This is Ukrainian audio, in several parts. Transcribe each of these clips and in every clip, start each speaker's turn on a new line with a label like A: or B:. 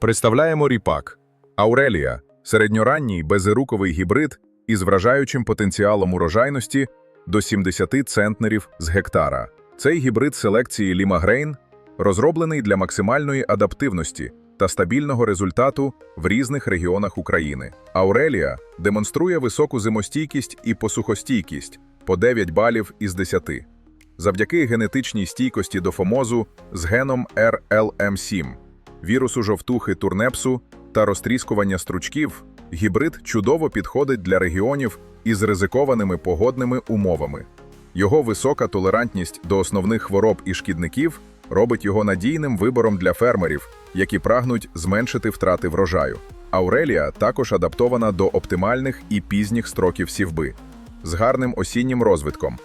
A: Представляємо ріпак. Аурелія середньоранній безируковий гібрид із вражаючим потенціалом урожайності до 70 центнерів з гектара. Цей гібрид селекції Лімагрейн розроблений для максимальної адаптивності та стабільного результату в різних регіонах України. Аурелія демонструє високу зимостійкість і посухостійкість по 9 балів із 10. Завдяки генетичній стійкості до фомозу з геном RLM7, вірусу жовтухи турнепсу та розтріскування стручків, гібрид чудово підходить для регіонів із ризикованими погодними умовами. Його висока толерантність до основних хвороб і шкідників робить його надійним вибором для фермерів, які прагнуть зменшити втрати врожаю. Аурелія також адаптована до оптимальних і пізніх строків сівби з гарним осіннім розвитком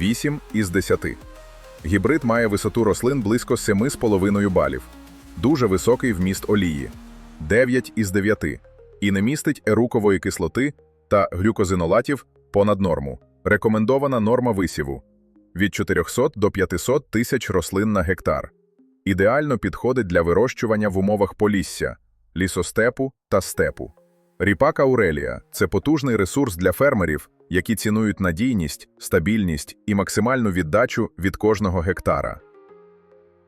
A: 8 із 10. Гібрид має висоту рослин близько 7,5 балів, дуже високий вміст олії 9 із 9 і не містить ерукової кислоти та глюкозинолатів понад норму. Рекомендована норма висіву від 400 до 500 тисяч рослин на гектар. Ідеально підходить для вирощування в умовах полісся, лісостепу та степу. Ріпак Аурелія це потужний ресурс для фермерів, які цінують надійність, стабільність і максимальну віддачу від кожного гектара.